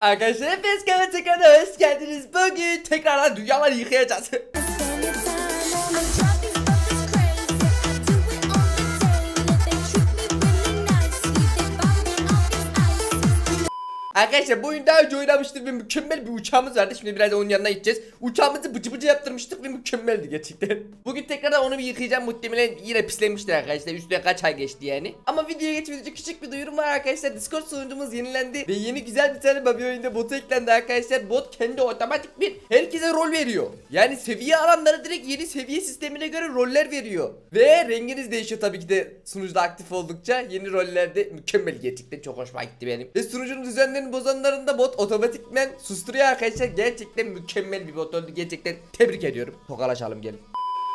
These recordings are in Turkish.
Arkadaşlar hepiniz kanalıma tekrardan hoş geldiniz. Bugün tekrardan dünyaları yıkayacağız. Arkadaşlar bu oyunu daha önce oynamıştık ve mükemmel bir uçağımız vardı. Şimdi biraz onun yanına gideceğiz. Uçağımızı bıcı bıcı yaptırmıştık ve mükemmeldi gerçekten. Bugün tekrardan onu bir yıkayacağım. Muhtemelen yine pislenmiştir arkadaşlar. Üstüne kaç ay geçti yani. Ama videoya geçmeden önce küçük bir duyurum var arkadaşlar. Discord sunucumuz yenilendi ve yeni güzel bir tane babi oyunda botu eklendi arkadaşlar. Bot kendi otomatik bir herkese rol veriyor. Yani seviye alanlara direkt yeni seviye sistemine göre roller veriyor. Ve renginiz değişiyor tabii ki de sunucuda aktif oldukça. Yeni rollerde mükemmel gerçekten çok hoşuma gitti benim. Ve sunucunun düzenlerini bozanların da bot otomatikmen susturuyor arkadaşlar. Gerçekten mükemmel bir bot oldu. Gerçekten tebrik ediyorum. Tokalaşalım gelin.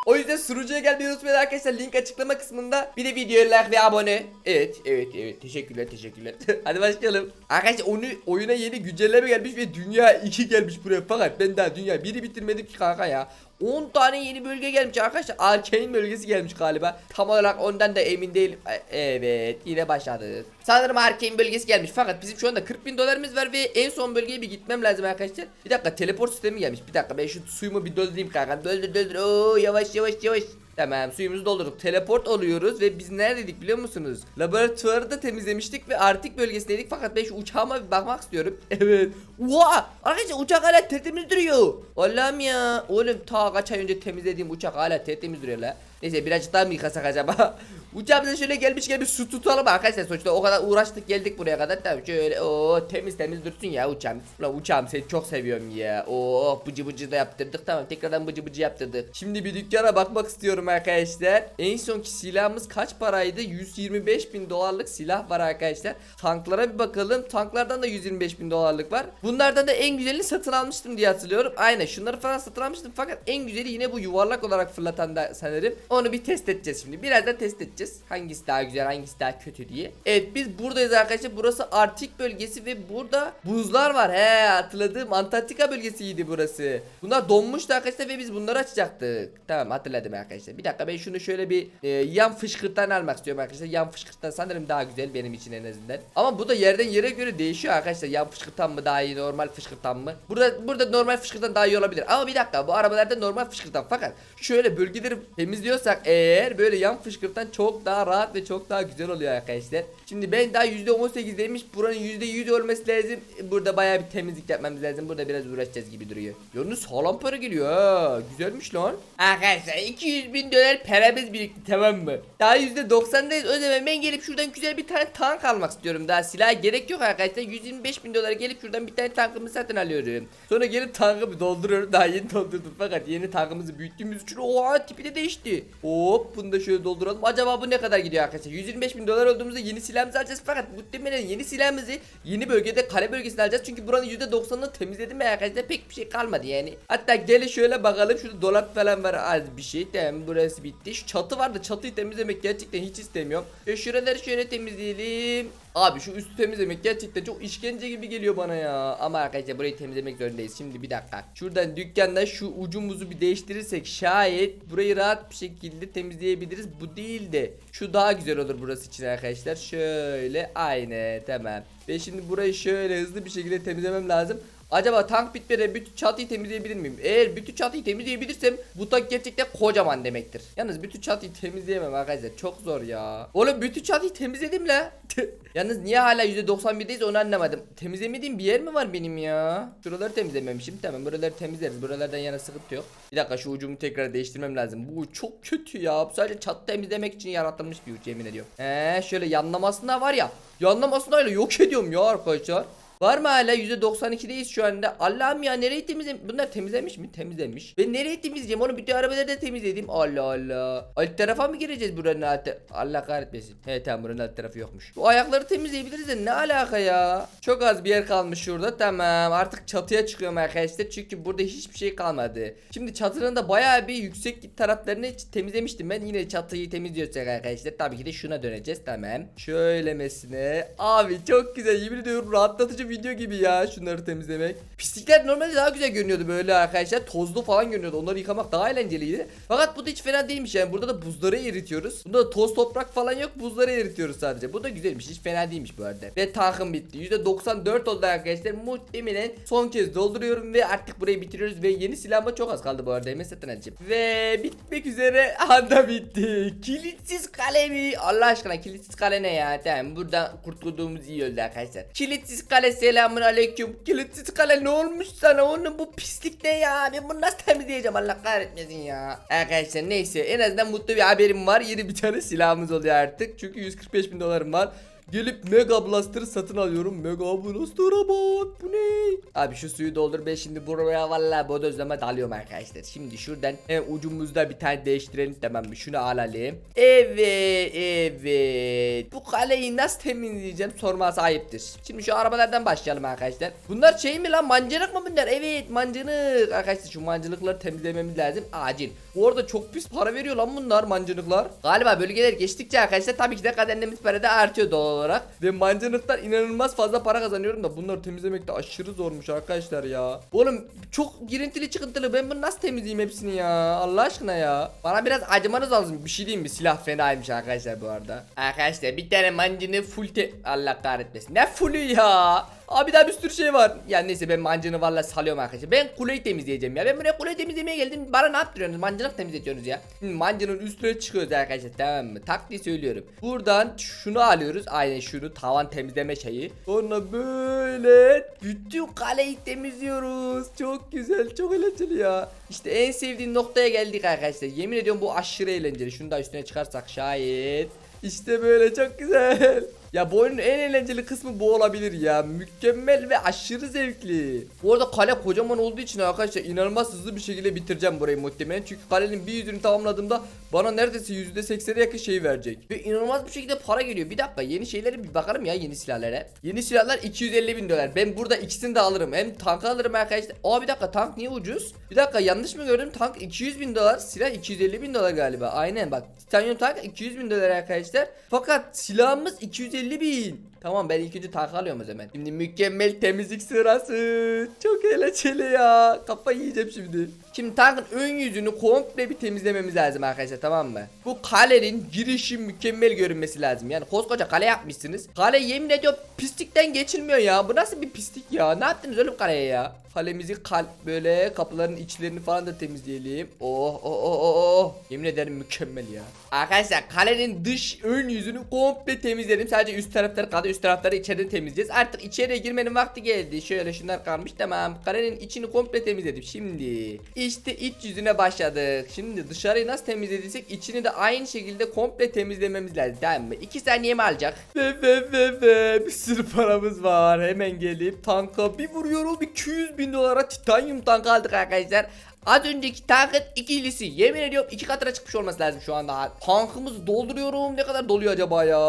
O yüzden sunucuya gelmeyi unutmayın arkadaşlar. Link açıklama kısmında. Bir de videoya like ve abone. Evet, evet, evet. Teşekkürler, teşekkürler. Hadi başlayalım. Arkadaşlar onu oyuna yeni güncelleme gelmiş ve dünya 2 gelmiş buraya. Fakat ben daha dünya 1'i bitirmedim ki kanka ya. 10 tane yeni bölge gelmiş arkadaşlar. Arcane bölgesi gelmiş galiba. Tam olarak ondan da emin değilim. E- Evet yine başladı. Sanırım Arcane bölgesi gelmiş. Fakat bizim şu anda 40 bin dolarımız var ve en son bölgeye bir gitmem lazım arkadaşlar. Bir dakika teleport sistemi gelmiş. Bir dakika ben şu suyumu bir doldurayım kanka. Doldur doldur. Oo yavaş yavaş yavaş. Tamam suyumuzu doldurduk. Teleport oluyoruz ve biz neredeydik biliyor musunuz? Laboratuvarı da temizlemiştik ve artık bölgesindeydik. Fakat ben şu uçağıma bir bakmak istiyorum. Evet. Oha! Arkadaşlar uçak hala tertemiz duruyor. Allah'ım ya. Oğlum ta kaç ay önce temizlediğim uçak hala tertemiz duruyor la. Neyse birazcık daha mı yıkasak acaba? Uçağımıza şöyle gelmişken bir su tutalım arkadaşlar. Sonuçta o kadar uğraştık geldik buraya kadar. Tamam şöyle o temiz temiz dursun ya uçağım. Ulan uçağım seni çok seviyorum ya. Oo bıcı bıcı da yaptırdık. Tamam tekrardan bıcı bıcı yaptırdık. Şimdi bir dükkana bakmak istiyorum arkadaşlar. En sonki silahımız kaç paraydı? 125 bin dolarlık silah var arkadaşlar. Tanklara bir bakalım. Tanklardan da 125 bin dolarlık var. Bunlardan da en güzelini satın almıştım diye hatırlıyorum. Aynen şunları falan satın almıştım. Fakat en güzeli yine bu yuvarlak olarak fırlatan da sanırım. Onu bir test edeceğiz şimdi. Birazdan test edeceğiz. Hangisi daha güzel hangisi daha kötü diye. Evet biz buradayız arkadaşlar. Burası Arktik bölgesi ve burada buzlar var. He hatırladım. Antarktika bölgesiydi burası. Bunlar donmuştu arkadaşlar ve biz bunları açacaktık. Tamam hatırladım arkadaşlar. Bir dakika ben şunu şöyle bir e, yan fışkırttan almak istiyorum arkadaşlar. Yan fışkırttan sanırım daha güzel benim için en azından. Ama bu da yerden yere göre değişiyor arkadaşlar. Yan fışkırtan mı daha iyi normal fışkırtan mı? Burada burada normal fışkırtan daha iyi olabilir. Ama bir dakika bu arabalarda normal fışkırtan fakat şöyle bölgeleri temizliyorsak eğer böyle yan fışkırtan çok daha rahat ve çok daha güzel oluyor arkadaşlar. Şimdi ben daha %18'deymiş. Buranın %100 olması lazım. Burada bayağı bir temizlik yapmamız lazım. Burada biraz uğraşacağız gibi duruyor. Yalnız sağlam para geliyor ha. Güzelmiş lan. Arkadaşlar 200 bin dolar paramız birikti tamam mı? Daha %90'dayız. O zaman ben gelip şuradan güzel bir tane tank almak istiyorum. Daha silah gerek yok arkadaşlar. 125 bin dolara gelip şuradan bir tane tankımı satın alıyorum. Sonra gelip tankımı dolduruyorum. Daha yeni doldurdum fakat yeni tankımızı büyüttüğümüz için oha tipi de değişti. Hop bunu da şöyle dolduralım. Acaba bu ne kadar gidiyor arkadaşlar? 125 bin dolar olduğumuzda yeni silahımızı alacağız fakat muhtemelen yeni silahımızı yeni bölgede kale bölgesinde alacağız. Çünkü buranın %90'ını temizledim ve arkadaşlar pek bir şey kalmadı yani. Hatta gelin şöyle bakalım. Şurada dolap falan var az bir şey. Tamam burası bitti. Şu çatı vardı. Çatıyı temizlemek gerçekten hiç istemiyorum. Ve şuraları şöyle temizleyelim. Abi şu üstü temizlemek gerçekten çok işkence gibi geliyor bana ya. Ama arkadaşlar burayı temizlemek zorundayız. Şimdi bir dakika. Şuradan dükkanda şu ucumuzu bir değiştirirsek şayet burayı rahat bir şekilde temizleyebiliriz. Bu değil de şu daha güzel olur burası için arkadaşlar. Şöyle aynı tamam. Ve şimdi burayı şöyle hızlı bir şekilde temizlemem lazım. Acaba tank bitmeden bütün çatıyı temizleyebilir miyim? Eğer bütün çatıyı temizleyebilirsem bu tank gerçekten kocaman demektir. Yalnız bütün çatıyı temizleyemem arkadaşlar. Çok zor ya. Oğlum bütün çatıyı temizledim la. Yalnız niye hala %91'deyiz onu anlamadım. Temizlemediğim bir yer mi var benim ya? Şuraları temizlememişim. Tamam buraları temizleriz. Buralardan yana sıkıntı yok. Bir dakika şu ucumu tekrar değiştirmem lazım. Bu çok kötü ya. Bu sadece çatı temizlemek için yaratılmış bir uç yemin ediyorum. Eee şöyle yanlamasında var ya. Yanlamasında öyle yok ediyorum ya arkadaşlar. Var mı hala %92'deyiz şu anda. Allah'ım ya nereyi temizlem... Bunlar temizlemiş mi? Temizlemiş. Ben nereyi temizleyeceğim? Onu bütün arabaları da temizledim. Allah Allah. Alt tarafa mı gireceğiz buranın altı? Allah kahretmesin. He tamam buranın alt tarafı yokmuş. Bu ayakları temizleyebiliriz de ne alaka ya? Çok az bir yer kalmış şurada. Tamam artık çatıya çıkıyorum arkadaşlar. Çünkü burada hiçbir şey kalmadı. Şimdi çatının da bayağı bir yüksek taraflarını temizlemiştim ben. Yine çatıyı temizliyorsak arkadaşlar. Tabii ki de şuna döneceğiz. Tamam. Şöylemesine. Abi çok güzel. Yemin ediyorum rahatlatıcı video gibi ya şunları temizlemek. Pislikler normalde daha güzel görünüyordu böyle arkadaşlar. Tozlu falan görünüyordu. Onları yıkamak daha eğlenceliydi. Fakat bu da hiç fena değilmiş yani. Burada da buzları eritiyoruz. Bunda da toz toprak falan yok. Buzları eritiyoruz sadece. Bu da güzelmiş. Hiç fena değilmiş bu arada. Ve tankım bitti. %94 oldu arkadaşlar. Muhtemelen son kez dolduruyorum ve artık burayı bitiriyoruz ve yeni silahıma çok az kaldı bu arada. Hemen satın. Ve bitmek üzere anda bitti. Kilitsiz kale mi? Allah aşkına kilitsiz kale ne ya? Tamam buradan kurtulduğumuz iyi oldu arkadaşlar. Kilitsiz kale selamun aleyküm. Kilitsiz kale ne olmuş sana? Onun bu pislik ne ya? Ben bunu nasıl temizleyeceğim Allah kahretmesin ya. Arkadaşlar neyse en azından mutlu bir haberim var. Yeni bir tane silahımız oluyor artık. Çünkü 145 bin dolarım var. Gelip Mega Blaster'ı satın alıyorum. Mega Blaster'a bak. Bu ne? Abi şu suyu doldur. Ben şimdi buraya vallahi bodozlama dalıyorum arkadaşlar. Şimdi şuradan en ucumuzda bir tane değiştirelim tamam mı? Şunu alalım. Evet evet. Bu kaleyi nasıl temizleyeceğim sorması ayıptır. Şimdi şu arabalardan başlayalım arkadaşlar. Bunlar şey mi lan mancınık mı bunlar? Evet mancınık. Arkadaşlar şu mancınıkları temizlememiz lazım. Acil. Bu arada çok pis para veriyor lan bunlar mancınıklar. Galiba bölgeler geçtikçe arkadaşlar tabii ki de kaderlerimiz para da artıyor doğal olarak. Ve mancınıklar inanılmaz fazla para kazanıyorum da bunları temizlemek de aşırı zormuş arkadaşlar ya. Oğlum çok girintili çıkıntılı ben bunu nasıl temizleyeyim hepsini ya Allah aşkına ya. Bana biraz acımanız lazım bir şey diyeyim mi silah fenaymış arkadaşlar bu arada. Arkadaşlar bir tane mancını full te... Allah kahretmesin ne fullü ya. Abi daha bir sürü şey var. Ya neyse ben mancını valla salıyorum arkadaşlar. Ben kuleyi temizleyeceğim ya. Ben buraya kuleyi temizlemeye geldim. Bana ne yaptırıyorsunuz? Mancınık temizletiyorsunuz ya. Şimdi mancının üstüne çıkıyoruz arkadaşlar tamam mı? Taktiği söylüyorum. Buradan şunu alıyoruz. Aynen şunu tavan temizleme şeyi. Sonra böyle bütün kaleyi temizliyoruz. Çok güzel, çok eğlenceli ya. İşte en sevdiğim noktaya geldik arkadaşlar. Yemin ediyorum bu aşırı eğlenceli. Şunu da üstüne çıkarsak şayet. İşte böyle çok güzel. Ya bu oyunun en eğlenceli kısmı bu olabilir ya. Mükemmel ve aşırı zevkli. Bu arada kale kocaman olduğu için arkadaşlar inanılmaz hızlı bir şekilde bitireceğim burayı muhtemelen. Çünkü kalenin bir yüzünü tamamladığımda bana neredeyse %80'e yakın şey verecek. Ve inanılmaz bir şekilde para geliyor. Bir dakika yeni şeylere bir bakarım ya yeni silahlara. Yeni silahlar 250 bin dolar. Ben burada ikisini de alırım. Hem tank alırım arkadaşlar. Aa bir dakika tank niye ucuz? Bir dakika yanlış mı gördüm? Tank 200 bin dolar. Silah 250 bin dolar galiba. Aynen bak. Titanium tank 200 bin dolar arkadaşlar. Fakat silahımız 250 bin. Tamam ben ilk önce tank alıyorum o zaman. Şimdi mükemmel temizlik sırası. Çok eğlenceli ya. Kafayı yiyeceğim şimdi. Şimdi tankın ön yüzünü komple bir temizlememiz lazım arkadaşlar tamam mı? Bu kalenin girişi mükemmel görünmesi lazım. Yani koskoca kale yapmışsınız. Kale yemin ediyorum pislikten geçilmiyor ya. Bu nasıl bir pislik ya? Ne yaptınız oğlum kaleye ya? Kalemizi kalp böyle kapıların içlerini falan da temizleyelim. Oh oh oh oh oh. Yemin ederim mükemmel ya. Arkadaşlar kalenin dış ön yüzünü komple temizledim. Sadece üst tarafları kaldı. Tarafları içeride temizleyeceğiz. Artık içeriye girmenin vakti geldi. Şöyle şunlar kalmış tamam. Kalenin içini komple temizledim. Şimdi işte iç yüzüne başladık. Şimdi dışarıyı nasıl temizlediysek içini de aynı şekilde komple temizlememiz lazım. Tamam mı? 2 saniye mi alacak? Ve ve ve ve bir sürü paramız var. Hemen gelip tanka bir vuruyorum 200 bin dolara titanyum tank aldık arkadaşlar. Az önceki tankın ikilisi yemin ediyorum iki katına çıkmış olması lazım şu anda. Tankımızı dolduruyorum. Ne kadar doluyor acaba ya?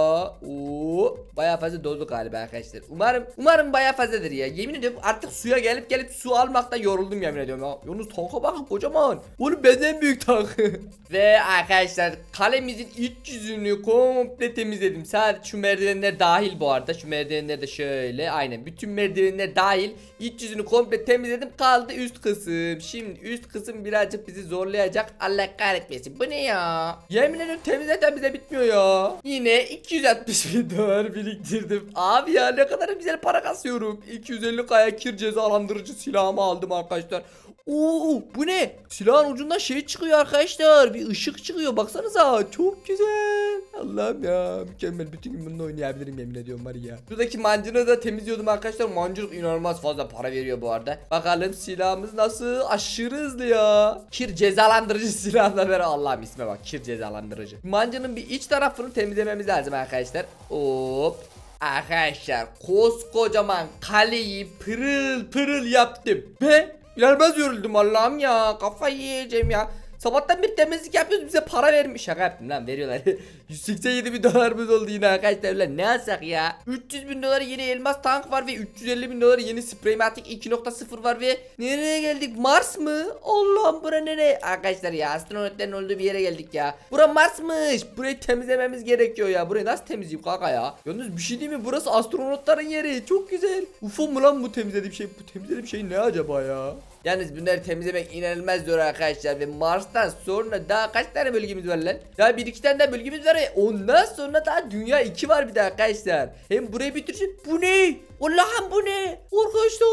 Oo, bayağı fazla doldu galiba arkadaşlar. Umarım umarım bayağı fazladır ya. Yemin ediyorum artık suya gelip gelip su almaktan yoruldum yemin ediyorum ya. Yalnız tanka bakın kocaman. Oğlum benden büyük tank. Ve arkadaşlar kalemizin iç yüzünü komple temizledim. Sadece şu merdivenler dahil bu arada. Şu merdivenler de şöyle aynen. Bütün merdivenler dahil. İç yüzünü komple temizledim. Kaldı üst kısım. Şimdi üst kısım birazcık bizi zorlayacak. Allah kahretmesin. Bu ne ya? Yemin ederim temizle temizle bitmiyor ya. Yine 260 bin dolar biriktirdim. Abi ya ne kadar güzel para kasıyorum. 250 kaya kir cezalandırıcı silahımı aldım arkadaşlar. Oo bu ne? Silahın ucundan şey çıkıyor arkadaşlar. Bir ışık çıkıyor. Baksanıza. Çok güzel. Allah'ım ya. Mükemmel. Bütün gün bununla oynayabilirim yemin ediyorum var ya. Şuradaki mancını da temizliyordum arkadaşlar. Mancınık inanılmaz fazla para veriyor bu arada. Bakalım silahımız nasıl? Aşırı hızlı ya. Kir cezalandırıcı silahla ver. Allah'ım isme bak. Kir cezalandırıcı. Mancının bir iç tarafını temizlememiz lazım arkadaşlar. Hop. Arkadaşlar koskocaman kaleyi pırıl pırıl yaptım. Ve inanılmaz yoruldum Allah'ım ya kafayı yiyeceğim ya. Sabahtan bir temizlik yapıyoruz bize para vermiş. Şaka yaptım lan veriyorlar. 187 bin dolarımız oldu yine arkadaşlar lan ne alsak ya. 300 bin dolar yeni elmas tank var ve 350 bin dolar yeni Spraymatic 2.0 var ve nereye geldik Mars mı? Allah'ım bura nereye? Arkadaşlar ya astronotların olduğu bir yere geldik ya. Bura Mars'mış. Burayı temizlememiz gerekiyor ya. Burayı nasıl temizleyeyim kanka ya? Yalnız bir şey değil mi? Burası astronotların yeri. Çok güzel. UFO mu lan bu temizlediğim şey? Bu temizlediğim şey ne acaba ya? Yalnız bunları temizlemek inanılmaz zor arkadaşlar ve Mars'tan sonra daha kaç tane bölgemiz var lan? Daha bir iki tane daha bölgemiz var ve ondan sonra daha Dünya 2 var bir de arkadaşlar. Hem burayı bitireceğiz. Bu ne? Allah'ım bu ne? Arkadaşlar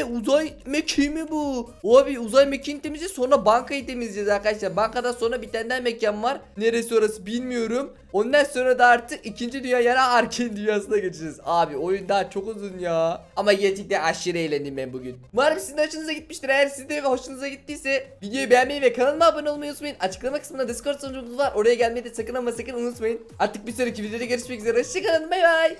ne? Uzay mekiği mi bu? Abi uzay mekiğini temizleyeceğiz sonra bankayı temizleyeceğiz arkadaşlar. Bankadan sonra bir tane daha mekan var. Neresi orası bilmiyorum. Ondan sonra da artık ikinci dünya yani Arkin dünyasına geçeceğiz. Abi oyun daha çok uzun ya. Ama gerçekten aşırı eğlendim ben bugün. Umarım sizin de hoşunuza gitmiştir. Eğer sizin de hoşunuza gittiyse videoyu beğenmeyi ve kanalıma abone olmayı unutmayın. Açıklama kısmında Discord sunucumuz var. Oraya gelmeyi de sakın ama sakın unutmayın. Artık bir sonraki videoda görüşmek üzere. Hoşçakalın. Bay bay.